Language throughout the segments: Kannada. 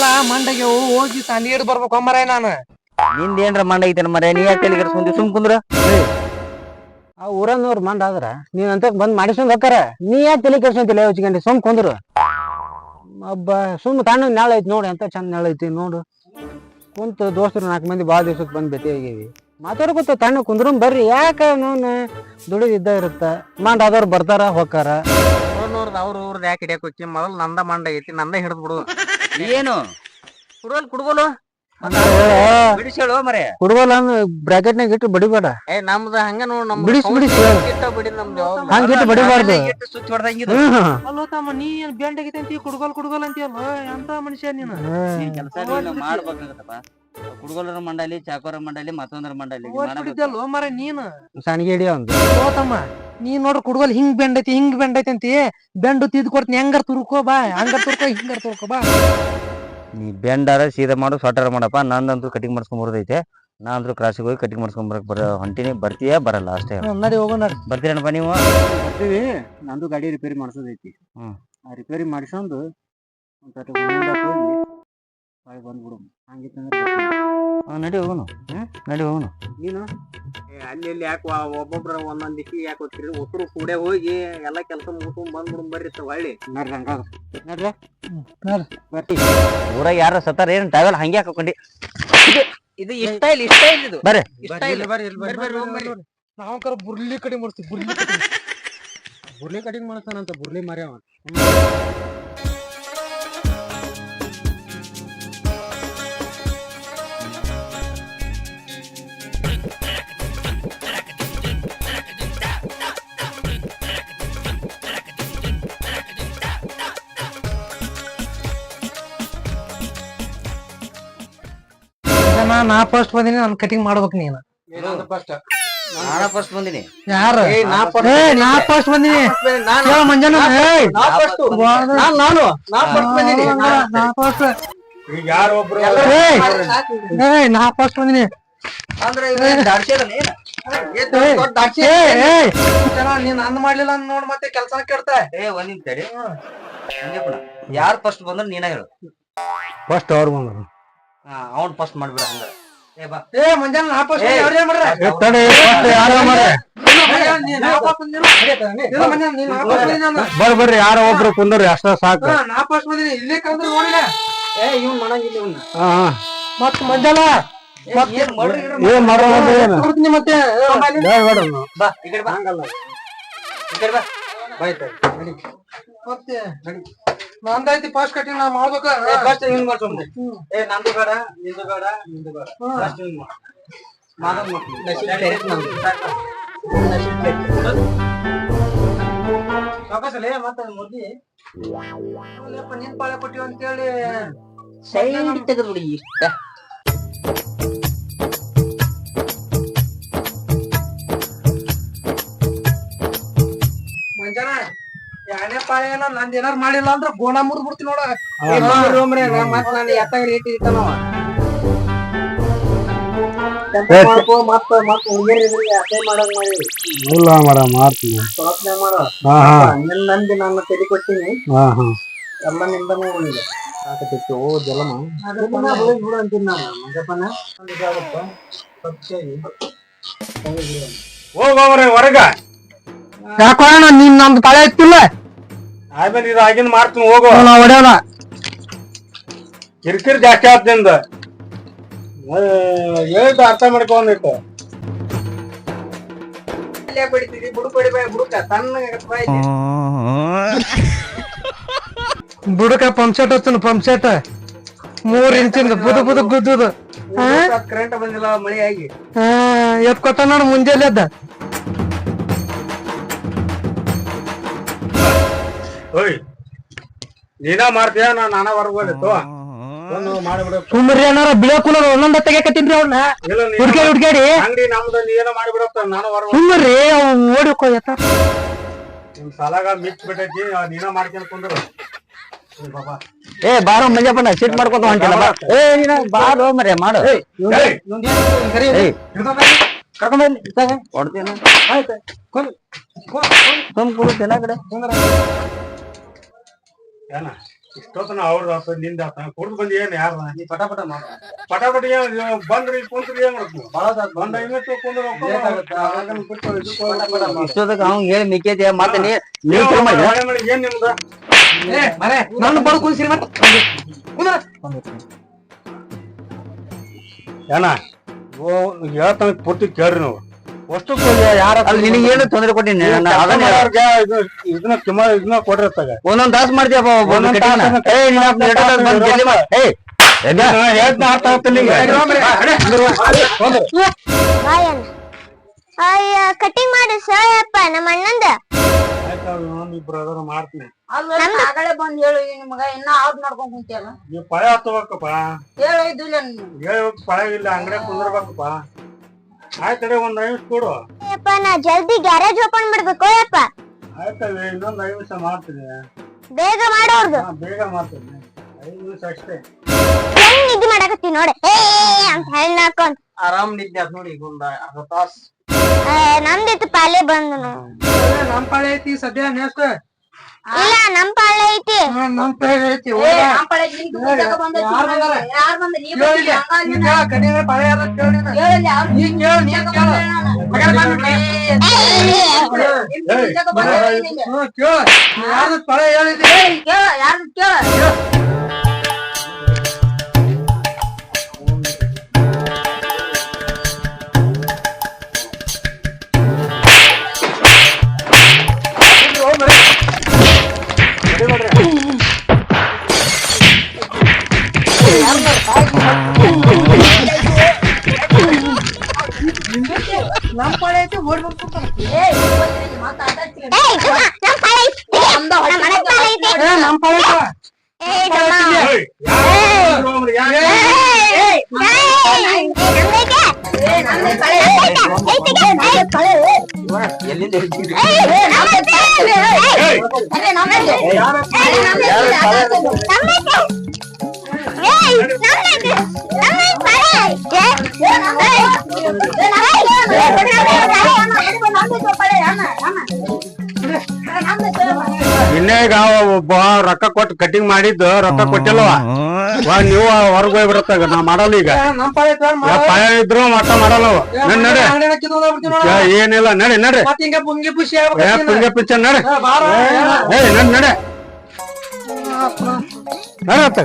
ಎಲ್ಲ ಮಂಡಗೆ ಹೋಗಿ ನೀರು ಬರ್ಬೇಕು ಅಮ್ಮರೇ ನಾನು. ನಿಂದ ಏನ್ರ ಮಂಡ ಐತೇನ ಮರ ನೀ ಯಾಕೆ ತಲೆ ಕೆಡ್ಸ್ಕೊಂಡಿ ಸುಮ್ ಕುಂದ್ರ. ಆ ಊರನ್ನವ್ರು ಮಂಡ ಆದ್ರ ನೀನ್ ಅಂತ ಬಂದ್ ಮಾಡಿಸ್ಕೊಂಡ್ ಹೋಗ್ತಾರ ನೀ ಯಾಕೆ ತಲೆ ಕೆಡ್ಸಂತಿಲ್ಲ ಯೋಚಿಕಂಡಿ ಸುಮ್ ಕುಂದ್ರು. ಒಬ್ಬ ಸುಮ್ ತಣ್ಣ ನೆಳ ಐತಿ ನೋಡಿ ಎಂತ ಚಂದ ನೆಳ ಐತಿ ನೋಡು. ಕುಂತ ದೋಸ್ತರು ನಾಲ್ಕು ಮಂದಿ ಭಾಳ ದಿವ್ಸಕ್ಕೆ ಬಂದ್ ಭೇಟಿ ಆಗೇವಿ. ಗೊತ್ತ ತಣ್ಣ ಕುಂದ್ರು ಬರ್ರಿ. ಯಾಕ ನೋನ್ ದುಡಿದಿದ್ದ ಇರುತ್ತ? ಮಂಡ ಆದವ್ರು ಬರ್ತಾರ ಹೋಗ್ತಾರ ನೋಡ್ದ ಅವ್ರ ಊರ್ದ ಯಾಕೆ ಹಿಡಿಯಕ್ಕೆ ಹೋಗಿ ಮೊದಲ್ ನಂದ ಮಂಡ ಐತಿ ನಂದ ಹಿಡಿದ್ ಬಿಡು. ಏನು? ಕುಡ್ವಲ್ ಕುಡ್ವಲು? ಬಿಡಿಸೇಳು ಮರೆ ಕುಡ್ವಲ್ಲ ಬ್ರಾಕೆಟ್ನಾಗ ಇಟ್ಟು ಬಡಿಬೇಡ. ಏ ನಮ್ದ ಹಂಗ ನೋಡ್ ನಮ್ ಬಿಡಿಸ್ ಬಿಡಿಸ್ ಇಟ್ಟ ಬಿಡಿ ನಮ್ದು ಹಂಗ ಇಟ್ಟು ಬಡಿಬಾರ್ದು. ಸುತ್ತಿ ಹೊಡ್ದಂಗಿದ್ದು ಹ್ಮ್ ಅಲ್ಲೋ ತಮ್ಮ ನೀ ಏನ್ ಬೆಂಡ್ ಆಗೈತೆ ಅಂತೀವಿ ಕುಡ್ಗೋಲ್ ಕುಡ್ಗೋಲ್ ಅಂತೀಯಲ್ಲ ಎಂತ ಮನುಷ್ಯ ನೀನು? ಕೆಲಸ ಮಾಡ್ಬೇಕಾಗತ್ತಪ್ಪ. ಕುಡುಗೋಲರ ಮಂಡಳಿ ಚಾಕೋರ ಮಂಡಳಿ ಮತ್ತೊಂದರ ಮಂಡಳಿ. ಓದ್ಬಿಟ್ಟಿದ್ದಲ್ಲೋ ಮರ ನೀನು? ಸಣ್ಣಿಗೆ ಹಿಡಿಯ ಒಂದು ಓ ತಮ್ಮ ನೀ ನೋಡ್ರಿ ಕುಡ್ಗೋಲ್ ಹಿಂಗ್ ಬೆಂಡ್ ಐತಿ ಹಿಂಗ್ ಬೆಂಡ್ ಐತಿ ಅಂತಿ. ಬೆಂಡು ತಿದ್ ಕೊಡ್ತೀನಿ ಹೆಂಗಾರ ತುರ್ಕೋ ಬಾ ಹಂಗಾರ ತುರ್ಕೋ ಹಿಂಗ ತುರ್ಕೋ ಬಾ. ನೀ ಬೆಂಡಾರ ಸೀದಾ ಮಾಡು ಸ್ವಾಟರ್ ಮಾಡಪ್ಪ ನಂದಂತೂ ಕಟಿಂಗ್ ಮಾಡ್ಸ್ಕೊಂಡ್ ಬರೋದೈತೆ. ನಾ ಅಂದ್ರೂ ಕ್ರಾಸಿಗೆ ಹೋಗಿ ಕಟಿಂಗ್ ಮಾಡ್ಸ್ಕೊಂಡ್ ಬರಕ್ ಬರ ಹೊಂಟಿನಿ ಬರ್ತೀಯಾ ಬರಲ್ಲ ಅಷ್ಟೇ ನಡಿ ಹೋಗೋ ನಡಿ. ಬರ್ತೀರೇನಪ್ಪ ನೀವು? ಬರ್ತೀವಿ ನಂದು ಗಾಡಿ ರಿಪೇರಿ ಮಾಡ್ಸೋದೈತಿ. ಹ್ಮ್. ಆ ರಿಪೇರಿ ಮಾಡ್ಸ್ಕೊಂಡು ಹೊಳ್ಳಿ ಬಂದ್ಬಿಡು. ಹಂಗಿತ್ತಂದ್ರೆ ನಡಿ ಹೋಗೋಣ. ನಡಿ ಹೋಗೋಣ. ನೀನು? ಅಲ್ಲಿ ಇಲ್ಲಿ ಯಾಕೆ ಒಬ್ಬೊಬ್ರ ಒಂದೊಂದ್ ದಿಕ್ಕಿ ಯಾಕೆ ಹೋಗ್ತೀರಿ ಒಟ್ಟರು ಕೂಡೆ ಹೋಗಿ ಎಲ್ಲಾ ಕೆಲಸ ಮುಗಿಸ್ಕೊಂಡ್ ಬಂದ್ಬಿಡು ಬರ್ರಿ ತ ಹೊಳ್ಳಿ. ನಡ್ರಿ ಹಂಗಾದ್ರೆ. ನಡ್ರಿ. ಬರ್ತೀವಿ ಊರಾಗ ಯಾರ ಸತಾರ ಏನ್ ಟ್ರಾವೆಲ್ ಹಂಗೆ ಹಾಕೊಂಡಿ ಇದು ಇಷ್ಟ ಇಲ್ಲ ಇಷ್ಟ ಇಲ್ಲ ಇದು. ಬರ್ರಿ. ಇಷ್ಟ ಇಲ್ಲ ಬರ್ರಿ ಬರ್ರಿ ಬರ್ರಿ ನಾವು ಕರ ಬುರ್ಲಿ ಕಡಿಮೆ ಮಾಡ್ತೀವಿ ಬುರ್ಲಿ ಕಡೆ. ಬುರ್ಲಿ ಕಟಿಂಗ್ ಮಾಡ್ತಾನಂತ ಬುರ್ಲಿ ಮರ್ಯಾವ ಫಸ್ಟ್ ಬಂದಿನಿ ನಾನು ಕಟಿಂಗ್ ಮಾಡ್ಬೇಕು ನೀನು. ನಾನ ಫಸ್ಟ್ ಬಂದಿನಿ. ಯಾರು? ಏ, ನಾ ಏ ನಾ ಫಸ್ಟ್ ಬಂದಿನಿ. ಕೇಳ ಮಂಜಾನ ಏಯ್. ವಾದ- ನಾನು ನಾ ನಾ first. ಈಗ ಯಾರು ಒಬ್ರು? ಏಯ್. ಏಯ್ ನಾ ಫಸ್ಟ್ ಬಂದಿನಿ. ಅಂದ್ರೆ ಏಯ್. ಏಯ್ ಜನ ನೀನ್ ಅಂದ್ ಮಾಡ್ಲಿಲ್ಲ ಅಂದ್ ನೋಡ್ ಮತ್ತೆ ಕೆಲಸ ಕೇಳ್ತಾರೆ ಏ ಒಂದ್ ನಿಮಿಷ ತಡಿ. ಯಾರು ಫಸ್ಟ್ ಬಂದ್ರ ನೀನ ಹೇಳು. ಫಸ್ಟ್ ಅವ್ರು ಬಂದ್ರು. ಹಾ ಅವ್ನ್ ಫಸ್ಟ್ ಮಾಡ್ಬಿಡ ಹಂಗ ಏ ಬಾ. ಏ ಮಂಜಾನ ನಾ ಫಸ್ಟ್ ಏಯ್. ಅವ್ರು ಏನ್ ಮಾಡ್ರ ತಡಿ first ಯಾರೋ ಮಾರ್ರೆ. ಇಲ್ಲ ಮಂಜಾನ, ನೀನ್ ನಾ first ಬಂದಿರು. ಇಲ್ಲ ಮಂಜಾನ, ನೀನ್ ನಾ first ಬಂದಿನಿ ಅಂದ. ಬರ್ರಿ ಬರ್ರಿ ಯಾರೋ ಒಬ್ರು ಕುಂದ್ರಿ ಅಷ್ಟ ಸಾಕು. ಬಂದಿನಿ. ಇಲ್ಲೇ ಕಲ್ದ್ರೆ ನೋಡಿಲ್ಲ. ಏ ಇವ್ನ್ ಮಾಡಂಗಿಲ್ಲ ಇವ್ನ. ಹಾ ಮತ್ ಮಂಜಾನ ಏನ್ ಮಾಡ್ರಿ ಮತ್ತೆ. ಏ, ಆಮೇಲೆ ಬೇಡ ಬೇಡ ಅವ್ನು. ಬಾ ಈ ಕಡೆ ಬಾ. ಈ ಕಡೆ ಬಾ. ಮತ್ತೆ ನಂದೈತಿ ಫಸ್ಟ್ ಕಟಿಂಗ್ ನಾ ಮಾಡ್ಬೇಕ? ಫಸ್ಟ್ ಹಿಂಗ್ ಏ ನಂದು ಬೇಡ ನಿಂದು ಬೇಡ ನಿಂದು ಬೇಡ. ಫಸ್ಟ್ ಹಿಂಗ್ ಮಾಡು. ಮಾದನ್. ಸಾಕಸಲೇ ಮತ್ತೆ ಮುದ್ದಿ. ನೀನ್ ಪಾಳೆ ಕೊಟ್ಟಿವಿ ಅಂತೇಳಿ. ಸೈಡ್ ತೆಗೆದ್ಬಿಡಿ ಇಷ್ಟ ಮಂಜಾನ? ಯಾನೇ ಪಾಳೆ ಏನೋ ನಂದ್ ಏನಾರ ಮಾಡಿಲ್ಲ ಅಂದ್ರ ಗೋಣ ಮುರ್ದ್ ಬಿಡ್ತೀನಿ ನೋಡ ಮತ್ತ್ ನಾನು ಎತ್ತಾಗ ರೇಟ್ ಇರ್ತಾನವ ಮತ್ತ ಮತ್ತ ಹುಡುಗಿಯರ್ ಮಾಡಂಗ್ ಮಾಡಿ. ಇಲ್ಲ ಮಾಡ್ತೀನಿ. ಮಾಡ. ಹಾ ನಿನ್ ನಂದಿ ನನ್ನ ತಲೆ ಕೊಟ್ಟಿನಿ. ಹಾ ಹಾ. ಎಲ್ಲ ನಿಂದ ನೋಡಿಲ್ಲ ಸಾಕತ್ತಿತ್ತು ಓ ಜಲಮ. ಬಿಡು ಅಂತೀನಿ ನಾನು. ಮಂಜಪ್ಪನ? ಹೋಗೋವ್ರೆ ಹೊರಗ. ಯಾಕೋಣ ನೀನ್ ನಮ್ದು ತಲೆ ಎತ್ತಿಲ್ಲ? ಆಮೇಲೆ ಇದು ಆಗಿನ ಮಾಡ್ತೀನಿ ಹೋಗೋ. ನಾ ಕಿರಿಕಿರಿ ಜಾಸ್ತಿ ಆತ್ನಿಂದ. ಹೇಳಿದ್ದು ಅರ್ಥ ಮಾಡ್ಕೊಂಡಿಟ್ಟು ಬಡಿತೀರಿ ಬುಡುಕ ಸಣ್ಣ ಬುಡಕ ಪಂಪ್ ಸೆಟ್ ಹಚ್ಚನ ಪಂಪ್ ಸೆಟ್ ಮೂರ್ ಇಂಚಿಂದ ಬುದು ಬುದು ಗುದ್ದುದು. ಕರೆಂಟ್ ಬಂದಿಲ್ಲ ಮಳೆ ಆಗಿ. ಎತ್ಕೊತ ನಾನು ಮುಂಜಾನೆ ಎದ್ದ. ಓಯ್ ನೀನ ಮಾಡ್ತೀಯ? ನಾ ನಾನ ಹೊರಗೋದಿತ್ತು ಒಂದು ಮಾಡಿಬಿಡು. ಸುಮ್ರಿ ಏನಾರ ಬಿಳಕುಲ ಒಂದೊಂದ ತೆಗಿಯಕತ್ತೀನ್ರಿ ಅವ್ನ. ಇಲ್ಲ ಹುಡ್ಕ್ಯಾಡಿ ಹುಡ್ಕ್ಯಾಡಿ. ಅಂಗಡಿ ನಮ್ದು ನೀ ಏನೋ ನಾನು ಸುಮ್ರಿ ಅವ್ ನಿಮ್ ಸಾಲಾಗ ಮಿಚ್ ಬಿಟ್ಟೈತಿ ನೀನ ಮಾಡ್ಕೊಂಡ್ ಕುಂದ್ರು ಬಾಬಾ. ಏ ಬಾರೋ ಮಂಜಪ್ಪನ ಸಿಟ್ ಮಾಡ್ಕೊತ ಹೊಂಟಿಲ್ಲ ಬಾ. ಏ ನೀನ ಬಾರೋ ಮರೆ ಮಾಡು. ಕರ್ಕೊಂಡ್ ಬನ್ನಿ ಕಡೆ. ಏನ? ಇಷ್ಟೊತ್ತನ ಅವ್ರ ಆತ ನಿಂದ ಆತ ಕುಡ್ದು ಬಂದು ಏನ್ ಯಾರ ನೀ ಪಟ ಪಟ ಮಾಡ. ಪಟ ಏನ್ ಏನು ಬಂದ್ರಿ ಕುಂತ್ರಿ ಏನ್ ಮಾಡ್ತೀವಿ ಬಾಳ ಬಂದ ಐವತ್ತು ಕುಂದ್ರ ಅವ್ನ್ ಹೇಳಿ ಮಿಕ್ಕೈತಿ ಮತ್ತೆ ನೀ ನೀವ್ ಏನ್ ನಿಮ್ದ? ಏ ಮರೆ ನನ್ನ ಬಡ ಕುಂಸಿರಿ ಮತ್ತೆ. ಕುಂದ್ರ. ಏನ? ಓ ಹೇಳ್ತಾನ ಪೂರ್ತಿ ಕೇಳ್ರಿ ನೀವು. ಅಷ್ಟು ಯಾರ ಅಲ್ಲಿ ನಿನಗೆ ಏನು ತೊಂದ್ರೆ ಕೊಟ್ಟಿನಿ ಅದನ್ನ ಇದನ್ನ ಕಿಮ್ಮ ಇದನ್ನ ಕೊಡ್ರಿ ಒಂದೊಂದ್ ತಾಸ್ ಮಾಡ್ತೀಯಪ್ಪ ಒಂದೊಂದ್ ತಾಸ್ ಅರ್ಥ ಅಯ್ಯ ಕಟಿಂಗ್ ಮಾಡಿ ಸಯಪ್ಪ ನಮ್ಮ ಅಣ್ಣಂದ. ಮಾಡ್ತೀನಿ. ಆಗಲೇ ಬಂದ್ ಹೇಳು ಈ ನಿಮಗ ಇನ್ನ ಆದ್ ಮಾಡ್ಕೊಂಡ್ ಕುಂತಿಯಲ್ಲ. ನೀವು ಪಳೆ ಹತ್ತಬೇಕಪ್ಪ. ಹೇಳು ಇದಿಲ್ಲ ನೀನು ಹೇಳ್ಬೇಕು ಪಳೆ ಇಲ್ಲ ಅಂಗಡಿ ಕುಂದ್ರಬೇಕಪ್ಪ. ಆಯ್ತಡೆ ಒಂದ್ ನಿಮಿಷ ಕೊಡು. ಅಯ್ಯಪ್ಪ ನಾ ಜಲ್ದಿ ಗ್ಯಾರೇಜ್ ಓಪನ್ ಮಾಡ್ಬೇಕು ಅಯ್ಯಪ್ಪ ಆಯ್ತವೆ ಇನ್ನೊಂದ್ ಐದು ನಿಮಿಷ ಮಾಡ್ತೀನಿ. ಬೇಗ ಮಾಡೋರ್ದು ಹಾ, ಬೇಗ ಮಾಡ್ತೀನಿ. ಐದು ನಿಮಿಷ ಅಷ್ಟೇ. ಹೆಂಗ್ ನಿದ್ದೆ ಮಾಡಕತ್ತಿ ನೋಡಿ. ಏ ಅಂತ ಹೇಳಿ ನಾಕೊಂಡ್ ಆರಾಮ್ ನಿದ್ದೆ ಆತ್ ನೋಡಿ ಈಗ ಒಂದ್ ಅರ್ಧ ತಾಸ್. ನಮ್ದಿತ್ತು ಪಾಲೆ ಬಂದು ನಮ್ ಪಾಳೆ ಐತಿ ಸದ್ಯ ನೆಕ್ಸ್ಟ್ ಇಲ್ಲ ನಮ್ ಪಾಳೆ ಐತಿ. ನಮ್ ಪಾಳೆ ಐತಿ ಏ, ನಮ್ ಹೇಳಿದ್ರಿ ಯಾರು ಮುಂಚೆಗೆ ನಮ್ ಪಾಳೆ ಐತಿ ಓಡಿ ಬರ್ಬಿಡ್ತಾನ ಏ, ನೀ ಬಂದಿರಿ, ಇನ್ನೇ ಈಗ ಒಬ್ಬ ರೊಕ್ಕ ಕೊಟ್ಟು ಕಟಿಂಗ್ ಮಾಡಿದ್ದು, ರೊಕ್ಕ ಕೊಟ್ಟಿಲ್ವಾ? ನೀವು ಹೊರಗೆ ಹೋಗ್ಬಿಡತ್ತಾಗ ನಾ ಮಾಡಲ್ಲ ಈಗ. ಪಾಯ ಇದ್ರು ಮಟ್ಟ ಮಾಡಲ್ಲ. ನಡ್ ಏನಿಲ್ಲ, ನಡೆ ನಡೆ. ಪುಂಗಿ ಪಿಚ್ಚ, ನಡೆ. ನಡಿ, ನಡೆ. ನಡೆ ಅತ್ತ.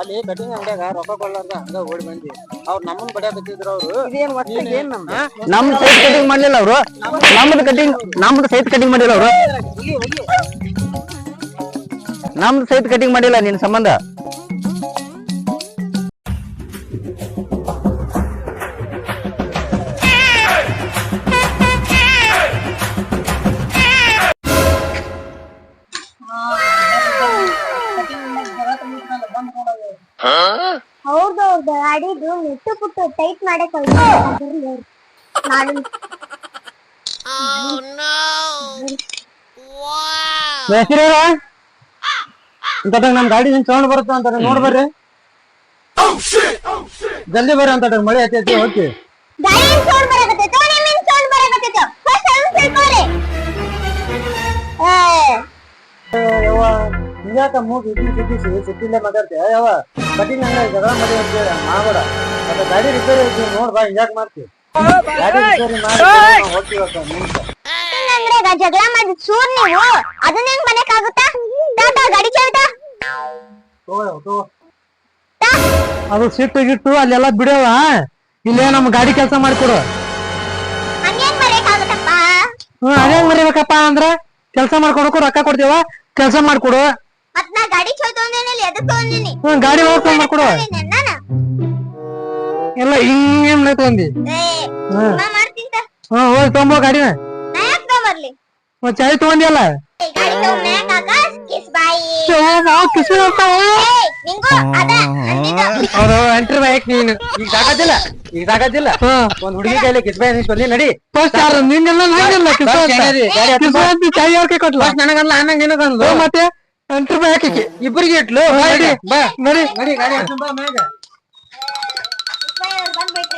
ಅಲ್ಲಿ ಕಟಿಂಗ್ ಅಂಗಡಿಯಾಗ ರೊಕ್ಕ ಕೊಡ್ಲಾರ್ದ ಹಂಗ ಓಡಿ ಬಂದಿ ಅವ್ರ ನಮ್ಮನ್ ಬಡಿಯಾಕತ್ತಿದ್ರು ಅವ್ರು. ಇದೇನ್ ಒಟ್ಟಾಗ ಏನ್ ನಮ್ದು? ನಮ್ದು ಸೈಟ್ ಕಟಿಂಗ್ ಮಾಡ್ಲಿಲ್ಲ ಅವ್ರು. ನಮ್ದು ಕಟಿಂಗ್ ನಮ್ದು ಸೈಟ್ ಕಟಿಂಗ್ ಮಾಡಿಲ್ಲ ಅವ್ರು. ನಮ್ದು ಸೈಟ್ ಕಟಿಂಗ್ ಮಾಡಿಲ್ಲ ನಿನ್ ಸಂಬಂಧ. ಹೌದೌದು ಮುಟ್ಟು ಪುಟ್ಟು ಟೈಟ್ ಮಾಡಕ್ ನಾನು ಅಂತ ನಮ್ ಗಾಡಿ ಸೌಂಡ್ ಬರುತ್ತೆ ಅಂತ ನೋಡ್ಬರ್ರಿ ಜಲ್ದಿ ಬರ್ರಿ ಅಂತ ಮಳೆ ಹತ್ತೈತಿ ಓಕೆ ಗಾಡಿ ಸೌಂಡ್ ಹಿಂಗ್ಯಾಕ ಮೂಗ್ ಇದ್ದಿ ಸಿದ್ದಿಸಿ ಸಿಟ್ಟಿಲ್ಲೇ ಮಾತಾಡ್ತೀಯ ಯಾವ ಕಟಿಂಗ್ ಹಂಗ ಜಗಳ ಮಾಡಿ ಅಂತ ಹೇಳಿ ಮಾಡ ಮತ್ತೆ ಗಾಡಿ ರಿಪೇರಿ ಐತಿ ನೋಡ್ ಬಾ ಇನ್ಯಾಕ ಮಾಡ್ತಿ. ಗಾಡಿ ರಿಪೇರಿ ಮಾಡಿ ಹೋಗ್ತೀವಕ್ಕ ಮುಂಚೆ ಅಂದ್ರೆ ಜಗಳ ಮಾಡಿದ್ ಸೂರ್ ನೀವು? ಅದನ್ನ ಹೆಂಗ್ ಮನೆಕಾಗುತ್ತಾ ತಾತ ಗಾಡಿ ತಗೋ ಅದು ಸಿಟ್ಟು ಗಿಟ್ಟು ಅಲ್ಲೆಲ್ಲ ಬಿಡವ ಇಲ್ಲೇ ನಮ್ ಗಾಡಿ ಕೆಲಸ ಮಾಡ್ಕೊಡು. ಹಂಗೇನ್ ಮರೆಯಕ್ಕಾಗುತ್ತಪ್ಪ ಹ್ಮ್ ಅದೇಂಗ್ ಮರಿಬೇಕಪ್ಪ ಅಂದ್ರ ಕೆಲಸ ಮಾಡ್ಕೊಡಕ್ಕೂ ರೊಕ್ಕ ಕೊಡ್ತೀವ? ಕೆಲಸ ಮಾಡ್ಕೊಡು. ಮತ್ ನಾ ಗಾಡಿ ಚೋ ತಗೊಂಡೇನಿಲ್ಲ ಎದಕ್ ತಗೊಂಡೇನಿ? ಹ್ಮ್ ಗಾಡಿ ಎಲ್ಲ ಹಿಂಗೇನ್ ತಗೊಂಡಿ ಏ ನಾ ಮಾಡ್ತೀನಿ ತ. ಹ್ಮ್ ಹೋಗಿ ತೊಂಬೋ ಗಾಡಿನ ನಾ ಯಾಕ್ ತಗೊಂಬರ್ಲಿ ಮತ್ತ್ ಚಾಯ್ ತಗೊಂಡಿಯಲ್ಲ? ಅಲ್ಲ ಗಾಡಿ ಕಿಸ್ ಬಾಯಿ. ನಾವು ಕಿಸಿ ನಿಂಗೂ ಅದ. ಅವ್ರು ಎಂಟ್ರಿ ಬೈಕ್ ನೀನು. ಈಗ ಒಂದ್ ಹುಡುಗಿ ಕೈಲಿ ಕಿಸ್ಬಾಯಿ ನಿಂತ್ಕೊಂಡಿ ನಡಿ. ಫಸ್ಟ್ ಯಾರು? ನಿಂಗೆಲ್ಲ ನಂಗೆಲ್ಲ ಕಿಸ ಗಾಡಿ. ಚಾಯ್ ಯಾಕೆ ಕೊಟ್ಲ? ಫಸ್ಟ್ ನನಗಲ್ಲ ಅನ್ನಂಗ ನಿನಗಂದು ಹ್ಮ್, ಮತ್ತೆ? ಎಂಟ್ರಿ ಮ್ಯಾಕಿ ಇಬ್ಬರಿಗೆ ಇಟ್ಲು. ನಡಿ ಬಾ. ನಡಿ ನಡಿ ಗಾಡಿ ಬಾ ಮ್ಯಾಗ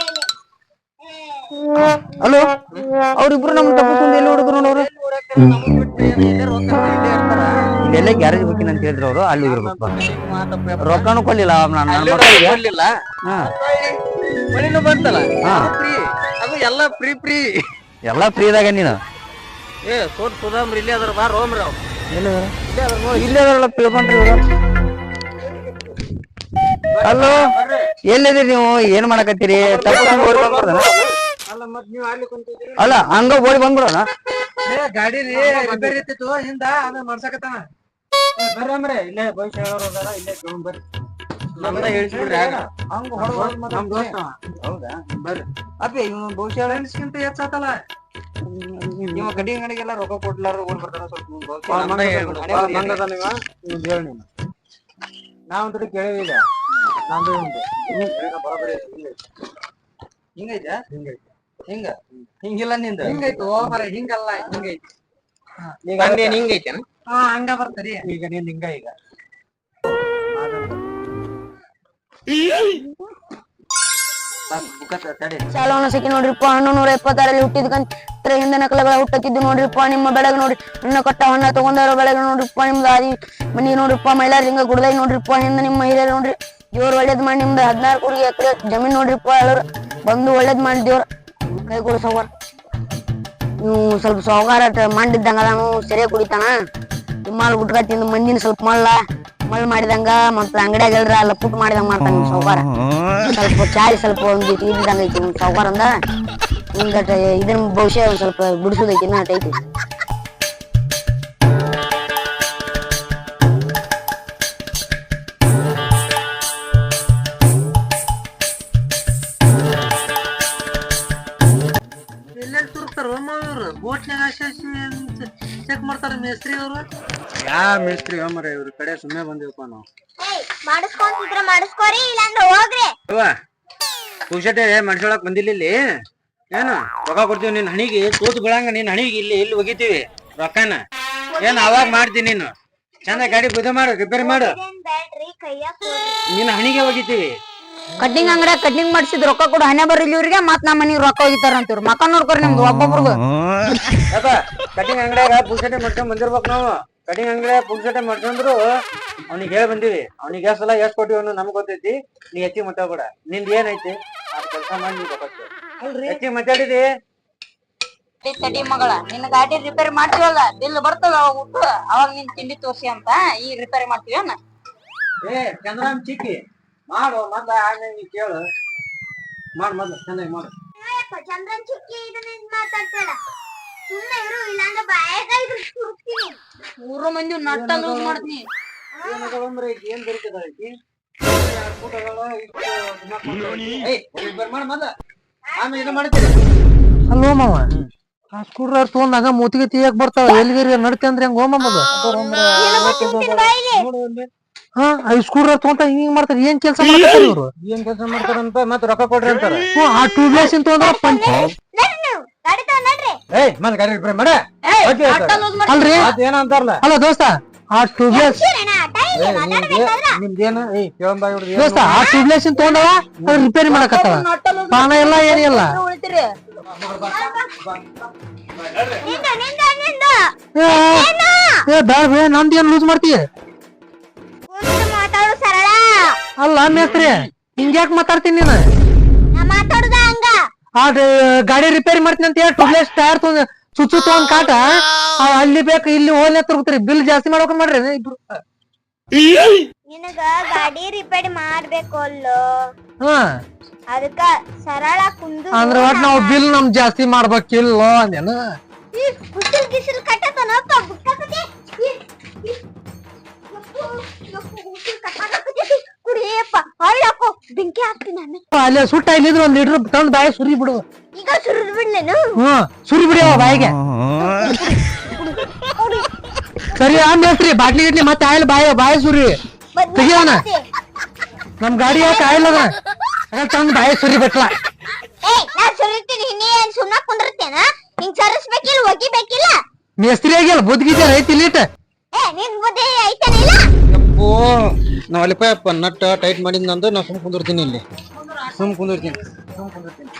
ಇಲ್ಲಿ. ಹಲೋ? ಅವ್ರಿಬ್ರು ನಮ್ ತಪ್ಪಿಸ್ಕೊಂಡು ಎಲ್ಲಿ ಹುಡುಗರು ನೋಡವ್ರು ನಮ್ಮನ್ ಬಿಟ್ಟು ಏನ್ ಎಲ್ಲಾರು ಹೋಗ್ತಾರ, ಇಲ್ಲೇ ಇರ್ತಾರ. ಎಲ್ಲೇ ಗ್ಯಾರೇಜ್ ಹೋಗಿನ ಅಂತ ಹೇಳಿದ್ರು ಅವರು ಅಲ್ಲಿ ಇರ್ಬೇಕು. ರೊಕ್ಕನು ಕೊಡ್ಲಿಲ್ಲ. ನನ್ನ ನನ್ನ ಮಳಿನೂ ಬಂತಲ್ಲ? ಹಾ. ಫ್ರೀ. ಅದು ಎಲ್ಲ ಫ್ರೀ ಫ್ರೀ. ಎಲ್ಲ ಫ್ರೀದಾಗ ನೀನು. ಏ ಸೋಟ್ ಸುಧಾಮ್ರಿ ಇಲ್ಲೇ ಅದ್ರ ಬಾ ರೋಮ್ರಿ ಏನು ಇಲ್ಲೇ ಅದರಲ್ಲ ತಿಳ್ಕೊಂಡ್ರಿ ಇವ್ರು. ಹಲೋ ಎಲ್ಲಿದ್ದೀರಿ ನೀವು? ಏನ್ ಮಾಡಕತ್ತೀರಿ? ಓಡಿ ಬಂದ್ಬಿಡೋಣ ಅಲ್ಲ ಹಂಗ ಓಡಿ ಬಂದ್ಬಿಡೋಣ ಏ ಗಾಡಿ ರಿಪೇರಿ ಹಿಂದ ಆಮೇಲೆ ಮಾಡ್ಸಕತ್ತಾನ. ಬರ್ರಿ ಇಲ್ಲೇ ಭವಿಷ್ಯ ಹೇಳೋರು ಅದಾರ ಇಲ್ಲೇ ಕೇಳೋಣ ಬರ್ರಿ. ನಮ್ದ ಹೇಳ್ಸ್ಬಿಡ್ರಿ ಆಗ. ಹಂಗ ಹೊಡೆದ ನಮ್ ದೋಸ್ತ ಹೌದಾ? ಬರ್ರಿ. ಅಪ್ಪಿ ಇವ್ನು ಬಹುಶಃ ಫ್ರೆಂಡ್ಸ್ಗಿಂತ ಹೆಚ್ಚಾತಲ್ಲ? ಇವ ಗಡಿ ಅಂಗಡಿಗೆಲ್ಲ ರೊಕ್ಕ ಕೊಡ್ಲಾರ ಓಡ್ ಬರ್ತಾನ ಸ್ವಲ್ಪ ನಾವ್ ಬಹುಶಃ ಕೇಳಿವಿ ಈಗ ಮಂಗ ಹೇಳ್ಬಿಡು. ಬಾ, ಮಂಗ ಅದಾನ ಇವ. ಇವ್ನ್ ಹೇಳು ನೀನು ನಾವಂತೂ ಕೇಳಿಲ್ಲ ನಂದು ಇವ್ನ್ದು. ಹಿಂಗ ಹಿಂಗಿಲ್ಲ ನಿಂದ? ಹಿಂಗೈತು ಮರ ಹಿಂಗಲ್ಲ ಹಿಂಗೈತಿ ಈಗ ಹಾ ಹಂಗ ಬರ್ತರಿ ಈಗ ನೀನ್ ಹಿಂಗ ಈಗ. ಸಾಲವನ್ನ ಸಿಕ್ಕಿ ನೋಡ್ರಿಪ್ಪ ಹಣ್ಣು ನೂರ ಎಪ್ಪತ್ತಾರಲ್ಲಿ ಹುಟ್ಟಿದ್ಕಂತ್ರ ಹಿಂದಿನ ಕಲೆಗಳ ಹುಟ್ಟಕ್ಕಿದ್ದು ನೋಡ್ರಿಪ್ಪ ನಿಮ್ಮ ಬೆಳಗ್ಗೆ ನೋಡಿ ಹಣ್ಣು ಕಟ್ಟ ಹಣ್ಣ ತಗೊಂಡಾರ ಬೆಳಗ್ಗೆ ನೋಡ್ರಿಪ್ಪ ನಿಮ್ದು ಆದಿ ಮನಿ ನೋಡ್ರಿಪ್ಪ ಮೈಲಾರಿಂಗ ಗುಡದಾಯಿ ನೋಡ್ರಿಪ್ಪ ಹಿಂದೆ ನಿಮ್ಮ ಹಿರಿಯರು ನೋಡ್ರಿ. ದೇವ್ರು ಒಳ್ಳೇದ್ ಮಾಡಿ ನಿಮ್ದು ಹದಿನಾರು ಕೋಟಿ ಎಕರೆ ಜಮೀನ್ ನೋಡ್ರಿಪ್ಪ ಎಲ್ಲರು ಬಂದು ಒಳ್ಳೇದ್ ಮಾಡಿ ದೇವ್ರ ಕೈ ಕೊಡು ನೀವು ಸ್ವಲ್ಪ ಸೌಕಾರ ಮಾಡಿದ್ದಂಗ ನಾನು ಸರಿಯಾಗಿ ಕುಡಿತಾನ. ಮಾಲ್ ಗುಟ್ಕ ತಿಂದು ಮಂದಿನ ಸ್ವಲ್ಪ ಮಳ್ಳ ಮಳ್ ಮಾಡಿದಂಗ ಮತ್ತೆ ಅಂಗಡಿಯಾಗ ಎಲ್ರ ಎಲ್ಲ ಪುಟ್ ಮಾಡಿದಂಗ ಮಾಡ್ತಾನ ನಿಮ್ ಸೌಕಾರ ಸ್ವಲ್ಪ ಚಾರಿ ಸ್ವಲ್ಪ ಒಂದ್ ಇಟ್ ಇದ್ದಂಗ ಐತಿ ನಿಮ್ ಸಾವ್ಕಾರ ಅಂದ ಹಿಂಗಟ ಇದನ್ನ ಭವಿಷ್ಯ ಒಂದ್ ಸ್ವಲ್ಪ ಬಿಡಿಸೋದೈತಿ ಇನ್ನ ಅಟ್ ಐತಿ ಮಾಡ್ತಾರ ಮೇಸ್ತ್ರಿ ಅವರು? ಯಾ ಮೇಸ್ತ್ರಿ ಮರ ಇವ್ರ ಕಡೆ ಸುಮ್ಮನೆ ಬಂದಿವಪ್ಪ ನಾವು. ಮಾಡಿಸ್ಕೊಂತಿದ್ರ ಮಾಡಿಸ್ಕೋರಿ ಇಲ್ಲಾಂದ್ರೆ ಹೋಗ್ರಿ. ಅವ್ವ ಪುಷಟೆ ಮನ್ಸೊಳಕ್ ಬಂದಿಲ್ಲ ಇಲ್ಲಿ. ಏನು ರೊಕ್ಕ ಕೊಡ್ತೀವಿ ನಿನ್ ಹಣಿಗೆ ತೂತು ಬಿಡಂಗ ನಿನ್ ಹಣಿಗೆ ಇಲ್ಲಿ ಇಲ್ಲಿ ಒಗಿತೀವಿ ರೊಕ್ಕನ. ಏನ್ ಅವಾಗ ಮಾಡ್ತೀನಿ ನೀನು? ಚಂದ ಗಾಡಿ ಬುದ್ಧ ಮಾಡು ರಿಪೇರಿ ಮಾಡು. ನಿನ್ನ ಹಣಿಗೆ ಒಗಿತೀವಿ. ಕಟ್ಟಿಂಗ್ ಅಂಗಡ ಕಟ್ಟಿಂಗ್ ಮಾಡಿಸಿದ್ ರೊಕ್ಕ ಕೊಡು ಹಣೆ ಬರಲಿ ಇವ್ರಿಗೆ ಮತ್ ನಮ್ಮ ಮನಿಗ್ ರೊಕ್ಕ ಹೋಗಿತಾರ ಅಂತೀವ್ರಿ ಮಕ್ಕ ನೋಡ್ಕೊರಿ ನಿಮ್ದು ಒಬ್ಬೊಬ್ರಿಗೆ. ಯಾಕ ಕಟಿಂಗ್ ಅಂಗಡಿಯಾಗ ಪುಲ್ಸಟೆ ಮಾಡ್ಕೊಂಡ್ ಬಂದಿರ್ಬೇಕು ನಾವು. ಕಟಿಂಗ್ ಅಂಗಡಿಯಾಗ ಪುಲ್ಸಟೆ ಮಾಡ್ಕೊಂಡ್ರು ಅವ್ನಿಗೆ ಹೇಳಿ ಬಂದಿವಿ. ಅವ್ನಿಗೆ ಎಷ್ಟ್ ಸಲ ಎಷ್ಟ್ ಕೊಟ್ಟಿವಿ ಅನ್ನೋ ನಮ್ಗ್ ಗೊತ್ತೈತಿ. ನೀ ಹೆಚ್ಚಿಗೆ ಮಾತಾಡ್ಬೇಡ. ನಿಂದ ಏನೈತಿ ಆ ಕೆಲಸ ಮಾಡಿ ನೀ ಗೊತ್ತಾಗ್ತದೆ. ಹೆಚ್ಚಿಗೆ ಮಾತಾಡಿದಿ? ತಡಿ ಮಗಳ ನಿನ್ನ ಗಾಡಿ ರಿಪೇರಿ ಮಾಡ್ತೀವಲ್ಲ ಬಿಲ್ ಬರ್ತದ ಅವಾಗ ಉಟ್ಟು ಅವಾಗ ನಿನ್ ತಿಂಡಿ ತೋರ್ಸಿ ಅಂತ ಈ ರಿಪೇರಿ ಮಾಡ್ತೀವಿ ಏ ಚಂದ್ರಾಮ್ ಚಿಕ್ಕಿ. ಮಾಡು ಮೊದ್ಲ ಆಮೇಲೆ ನೀ ಕೇಳು. ಮಾಡು ಮೊದ್ಲು ಚೆನ್ನಾಗಿ ಮಾಡು. ಚಂದ್ರನ್ ಚುಕ್ಕಿ ಇದನ್ನ ಮಾತಾಡ್ತಾಳ ಸುಮ್ಮನೆ ಇರು ಇಲ್ಲಾಂದ್ರೆ ಬಾಯಾಗ ಇದ್ರ ಮೂರು ಮಂದಿ ನಟ್ಟ ಲೂಸ್ ಮಾಡ್ತೀನಿ. ಏನು ಈಗ ಏನ್ ಬರೀತದ ಐತಿ ಅಲ್ಲೋ ಮಾವ. ಆ ತೊಗೊಂಡಾಗ ಮೂತಿಗೆ ತೀಯಕ್ ಬರ್ತಾವ ಎಲ್ಲಿಗೆ ನಡ್ತೆ ಅಂದ್ರೆ ಹೆಂಗ್ ಹೋಮದ ಹಾ ತೊಗೊಂತ ಹಿಂಗ್ ಹಿಂಗ್ ಮಾಡ್ತಾರ. ಏನ್ ಕೆಲಸ ಮಾಡ್ತಾರೆ ಇವ್ರು? ಏನ್ ಕೆಲಸ ಮಾಡ್ತಾರಂತ ಮತ್ತೆ ರೊಕ್ಕ ಕೊಡ್ರಿ ಅಂತಾರ. ಹ್ಞೂ, ಆ ಟ್ಯೂಬ್ಲೆಸ್ ಇಂತ ಪಂಚ ನಡ್ರಿ ನೀವು ಗಾಡಿ ತಗೊಂಡ್ ನಡ್ರಿ. ಏಯ್ ಮನ್ ಗಾಡಿ ರಿಪೇರಿ ಮಾಡ ಅಲ್ರಿ? ಅದ್ ಏನ ಅಂತಾರಲ್ಲ? ಅಲ್ಲ ದೋಸ್ತ ಆ ಟೈಮ್ ಮಾತಾಡ್ಬೇಕಾದ್ರ ನಿಮ್ದೇನ ಏಯ್ ಕೇಳಂಬ ಇವ್ರದ್ದು ದೋಸ್ತ ಆ ಟ್ಯೂಬ್ಲೆಸ್ ತೊಗೊಂಡವ? ಅದ್ ರಿಪೇರಿ ಮಾಡಕತ್ತಾವ. ಪಾನ ಎಲ್ಲ ಏನಿಲ್ಲ ಉಳಿತೀರಿ. ನಿಂದ ನಿಂದ ನಿಂದ. ಏ, ಏ ಬ್ಯಾಡ ಬೇ ನಂದ್ ಏನ್ ಲೂಸ್ ಮಾಡ್ತೀಯ? ಸರಳ ಅಲ್ಲ ಮೇಸ್ತ್ರಿ, ಹಿಂಗ್ಯಾಕ್ ಮಾತಾಡ್ತೀನಿ ನೀನು? ನಾ ಮಾತಾಡುದ ಹಂಗ ಆ ಗಾಡಿ ರಿಪೇರಿ ಮಾಡ್ತೀನಿ ಅಂತ ಹೇಳಿ ಟ್ಯೂಬ್ಲೆಸ್ ಟೈರ್ ಸುಚ್ಚು ತೊಗೊಂಡ್ ಕಾಟ ಅಲ್ಲಿ ಬೇಕು, ಇಲ್ಲಿ ಹೋಗ್ಲಿ ತಿರುಗ್ತೀರಿ, ಬಿಲ್ ಜಾಸ್ತಿ ಮಾಡ್ಬೇಕು ಮಾಡ್ರಿ ಇಬ್ರು. ನಿನಗ ಗಾಡಿ ರಿಪೇರಿ ಮಾಡ್ಬೇಕು ಅಲ್ಲೋ ಅದಕ್ಕ ಸರಳ ಕುಂದು ಅಂದ್ರ ಒಟ್ ನಾವು ಬಿಲ್ ನಮ್ ಜಾಸ್ತಿ ಮಾಡ್ಬೇಕಿಲ್ಲ ಅಂದೇನ ಕುಸಿಲ್ ಗಿಸಿಲ್ ಕಟ್ಟತನಪ್ಪ ಬುಟ್ಟಕತಿ ಕುಡಿಯಪ್ಪ ಅಳ್ಳಕ್ಕೋ ಬೆಂಕಿ ಹಾಕ್ತೀನಿ ನಾನು ಅಲ್ಲೇ ಸುಟ್ಟ ಇಲ್ಲಿದ್ರು ಒಂದ್ ಲೀಟರ್ ತಂದ್ ಬಾಯಿ ಸುರಿ ಬಿಡು. ಈಗ ಸುರಿದ್ ಬಿಡ್ಲೇನು ಹ್ಮ್ ಸುರಿ ಬಿಡಿ ಬಾಯಿಗೆ. ಸರಿ ಆಮೇಲೆ ಬಾಟ್ಲಿ ಗಿಟ್ಲಿ ಮತ್ತೆ ಆಯಿಲ್ ಬಾಯಿ ಬಾಯಿ ಸುರಿ. ತೆಗಿಯೋಣ. ನಮ್ ಗಾಡಿ ಯಾಕೆ ಆಯಿಲ್ ಅದ? ತಂದ್ ಬಾಯಿ ಸುರಿ ಬಿಟ್ಲ ಸುರಿತೀನಿ ನೀ ಸುಮ್ನ ಕುಂದಿರ್ತೇನ ಹಿಂಗ್ ಸರಿಸ್ಬೇಕಿಲ್ಲ ಒಗಿಬೇಕಿಲ್ಲ? ಮೇಸ್ತ್ರಿ ಆಗಿಲ್ಲ ಬುದ್ಧಿಗಿದ್ದ ಐತಿ ಲೀಟ್ ಯಪ್ಪೋ ನಾವ್ ಪೈಪ್ ನಟ್ ಟೈಟ್ ಮಾಡಿದ್ ನಂದು ನಾ ಸುಮ್ ಕುಂದಿರ್ತೀನಿ ಇಲ್ಲಿ. ಸುಮ್ ಕುಂದಿರ್ತೀನಿ. ಸುಮ್ ಕುಂದಿರ್ತೀನಿ.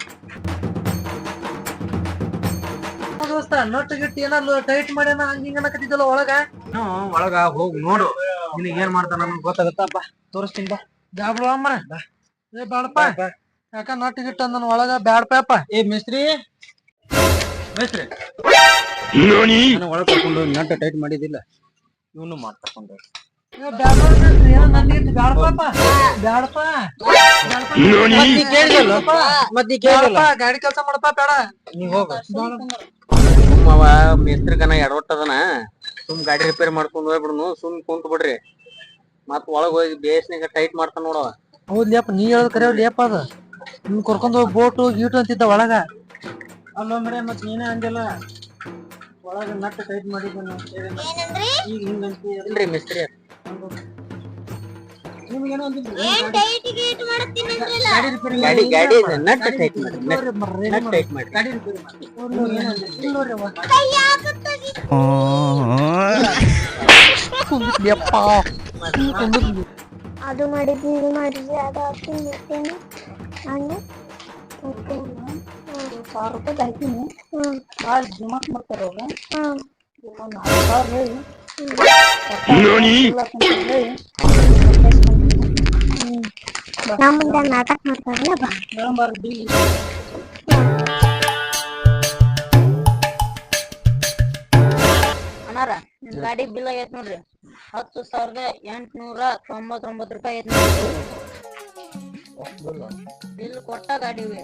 ದೋಸ್ತ ನಟ್ ಗಿಟ್ ಏನಾದ್ರು ಟೈಟ್ ಮಾಡ್ಯಾನ ಹಂಗ ಹಿಂಗ ಅನ್ನಕತ್ತಿದ್ದಲ್ಲ ಒಳಗ? ನೀನು ಒಳಗ ಹೋಗಿ ನೋಡು. ನಿನಗೆ ಏನ್ ಮಾಡ್ತಾನ ನಮ್ಗೆ ಗೊತ್ತಾಗತ್ತಪ್ಪ ತೋರಿಸ್ತೀನಿ ಬಾ. ಬಿಡು ಅಮ್ಮರ. ಏ ಬ್ಯಾಡಪ್ಪ. ಯಾಕ ನಟ್ ಗಿಟ್ಟ ಅಂದನ ಒಳಗ? ಬ್ಯಾಡಪ್ಪ ಏ ಮಿಸ್ತ್ರಿ. ಮಿಸ್ತ್ರಿ. ನಾನು. ಒಳಗ್ ಕರ್ಕೊಂಡು ನಟ್ ಟೈಟ್ ಮಾಡಿದಿಲ್ಲ ಇವನು ಮಾಡ್ಕೊಂಡು ಗಾಡಿ ಕೆಲಸ ಮಾಡಪ್ಪ ಬೇಡ. ನೀ ಹೋಗ. ಸುಮ್ಮವ ಮೇಸ್ತ್ರಿಗನ ಎಡವಟ್ಟದನ ಸುಮ್ ಗಾಡಿ ರಿಪೇರ್ ಮಾಡ್ಕೊಂಡು ಹೋಗ್ಬಿಡ್ನು. ಸುಮ್ ಕುಂತ ಬಿಡ್ರಿ. ಮತ್ ಒಳಗ್ ಹೋಗಿ ಬೇಸ್ನಾಗ ಟೈಟ್ ಮಾಡ್ತಾನ ನೋಡವ ಹೌದ್ ಲೇಪ ನೀ ಹೇಳದ್ ಕರೆ ಲೇಪ ಅದ. ನಿಮ್ ಕರ್ಕೊಂಡ್ ಹೋಗಿ ಬೋಟು ಗೀಟು ಅಂತಿದ್ದ ಒಳಗ. ಅಲ್ಲೋ ಮರೆ ಮತ್ ನೀನೇ ಅಂದಿಲ್ಲ ಒಳಗ ನಟ್ ಟೈಟ್ ಮಾಡಿದ್ರಿ ಈಗ ಮಿಸ್ತ್ರಿ ಗಾಡಿ ಗಾಡಿ ನಟ್ ಟೈಟ್ ಮಾಡಿ. ನಟ್ ಟೈಟ್ ಮಾಡಿ. ಗಾಡಿ ಅದು ಮಾಡಿದ್ವಿ ಇದು ಮಾಡಿದ್ವಿ ಅದು ಹಾಕ್ತೀನಿ ಮತ್ತೇನು ಹಂಗೆ. ಸಾವಿರ ರೂಪಾಯಿ ಹಾಕಿನಿ ಭಾಳ ಜಿಮಾಕ್ ಮಾಡ್ತಾರ ಅವ್ರು. ಹ್ಮ್. ಒಂದ್ ಸಾವಿರ ಹೇಳಿ. ನಮ್ಮ ಮುಂದೆ ನಾಟಕ ಮಾಡ್ತಾರಲ್ಲ ಬಾ. ಅಣ್ಣಾರ ನಿಮ್ ಗಾಡಿ ಬಿಲ್ ಆಗೈತ್ ನೋಡ್ರಿ. ಹತ್ತು ಸಾವಿರದ ಎಂಟ್ನೂರ ತೊಂಬತ್ತೊಂಬತ್ತು ರೂಪಾಯಿ ಐತ್ ನೋಡ್ರಿ. ಬಿಲ್ ಕೊಟ್ಟ ಗಾಡಿ ಇವೆ.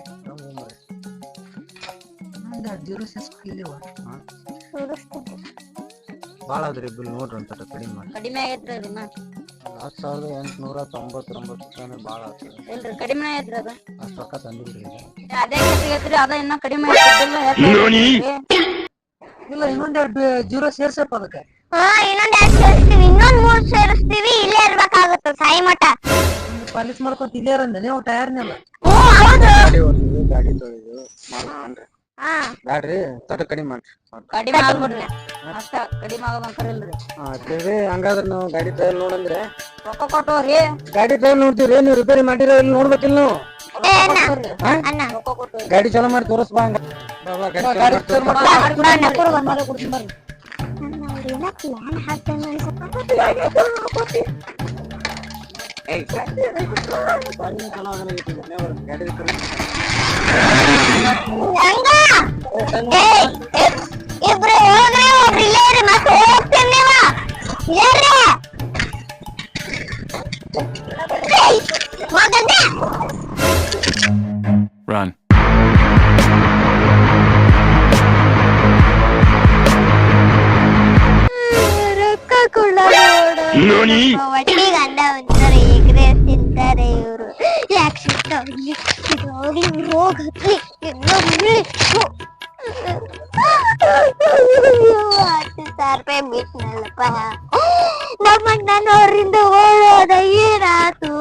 ತೋರಿಸ್ತೀನಿ. ಭಾಳ ಅದ್ರಿ ಬಿಲ್ ನೋಡ್ರಿ ಅಂತ ಕಡಿಮೆ ಮಾಡಿ ಕಡಿಮೆ ಆಗೈತ್ರಿ ಅದನ್ನ ಹತ್ತು ಸಾವಿರದ ಎಂಟುನೂರ ತೊಂಬತ್ತೊಂಬತ್ತು ರೂಪಾಯಿ ಭಾಳ ಆಗ್ತದೆ ಇಲ್ರಿ ಕಡಿಮೆ ಆಗೈತ್ರಿ ಅದ. ಅಷ್ಟು ರೊಕ್ಕ ತಂದಿಲ್ರಿ ಈಗ. ಅದೇ ಕಟ್ಟಿಗೈತ್ರಿ ಅದ ಇನ್ನ ಕಡಿಮೆ ಆಗೈತ್ರಿ ಇಲ್ಲ ಇನ್ನೊಂದ್ ಎರಡು ಜೀರೋ ಸೇರ್ಸಪ್ಪ ಅದಕ್ಕೆ. ಹಾ ಇನ್ನೊಂದ್ ಎರಡು ಸೇರಿಸ್ತೀವಿ ಇನ್ನೊಂದ್ ಮೂರ್ ಸೇರಿಸ್ತೀವಿ ಇಲ್ಲೇ ಇರ್ಬೇಕಾಗತ್ತ ಸಾಯಿ ಮಠ. ಪಾಲಿಸ್ ಮಾಡ್ಕೊಂತ ಇಲ್ಲೇ ಇರಂದ ನೀವು ಟೈರ್ನೆಲ್ಲ. ಗಾಡಿ ಹೊಡ್ದು ಗಾಡಿ ತೊಳೆದು ಮಾಡ್ಕೊಂಡ್ರಿ. ಹಾ. ಬ್ಯಾಡ್ರಿ ತಟ ಕಡಿಮೆ ಮಾಡ್ರಿ. ಕಡಿಮೆ ಆಗ್ಬಿಡ್ರಿ. ಅಷ್ಟ ಕಡಿಮೆ ಆಗೋದಂಕರಿಲ್ರಿ ಹಾಕ್ರಿ ಹಂಗಾದ್ರೆ ನಾವು ಗಾಡಿ ನೋಡಂದ್ರೆ? ರೊಕ್ಕ ಗಾಡಿ ನೀವು ರಿಪೇರಿ ಮಾಡಿರೋ ಇಲ್ಲಿ ನೋಡ್ಬೇಕಿಲ್ಲ ನೀವು? ಗಾಡಿ ಚಲೋ ಮಾಡಿ ತೋರಿಸ್ ಬಾ ಹಂಗ. ಬಾ, ಬಾ, ಗಾಡಿ ಚಲೋ ಮಾಡಿ ತೋರ್ಸ್. ನಾನು ಅವ್ರೇನ ಪ್ಲಾನ್ ಹಾಕ್ತೇನೆ ಅನ್ಸಪ್ಪ ಏಯ್, ಗಾಡಿ ಚಲೋ ಆಗಲ್ಲ ಈಗ. ನೀವು ಗಾಡಿ ರಿಪೇರಿ ಹಂಗ ಏಯ್, ಇಬ್- ಇಬ್ರು ಹೋಗ್ರಿ ಒಬ್ರು ಇಲ್ಲೇ ಇರಿ ಮತ್ತೆ ಹೋಗ್ತೀನಿ ನೀವ ಇಲ್ಲೇ ಏಯ್, ಹೋಗಂದೆ Run. ರೊಕ್ಕ ಸಾವಿರ ರೂಪಾಯಿ ಬಿಟ್ನಲ್ಲಪ್ಪ ನಮ್ಮ ನಾನು ಅವರಿಂದ ಓಡೋದ ಏನಾತು?